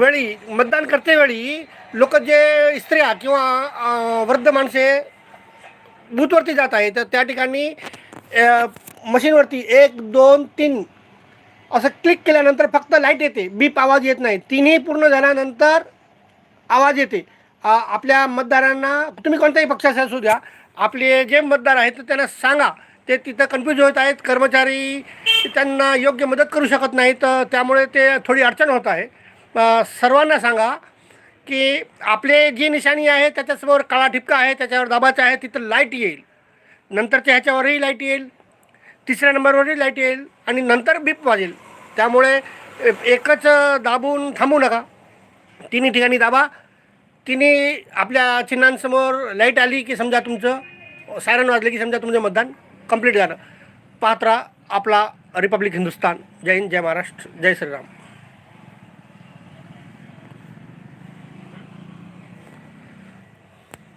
वेळी मतदान करतेवेळी लोक जे स्त्रिया किंवा वृद्ध माणसे बूथवरती जात आहे तर त्या ठिकाणी मशीनवरती एक दोन तीन असं क्लिक केल्यानंतर फक्त लाइट येते बीप आवाज येत नाही. तिन्ही पूर्ण झाल्यानंतर आवाज येते. आपल्या मतदारांना तुम्ही कोणत्याही पक्षाचे असू द्या आपले जे मतदार आहेत तर त्यांना सांगा. ते तिथं कन्फ्यूज होत आहेत कर्मचारी त्यांना योग्य मदत करू शकत नाहीत त्यामुळे ते थोडी अडचण होत आहे. सर्वांना सांगा की आपले जी निशाणी आहे त्याच्यासमोर काळा ठिपका आहे त्याच्यावर दाबाचा आहे तिथं लाइट येईल. नंतरच्या ह्याच्यावरही लाइट येईल. तिसऱ्या नंबरवरही लाइट येईल आणि नंतर बीप वाजेल. त्यामुळे एकच दाबून थांबू नका. तिन्ही ठिकाणी दाबा. तिन्ही आपल्या चिन्हांसमोर लाइट आली की समजा तुमचं सायरन वाजले की समजा तुमचं मतदान कंप्लीट झालं. पात्रा आपला रिपब्लिक हिंदुस्तान जय हिंद जय महाराष्ट्र जय श्रीराम.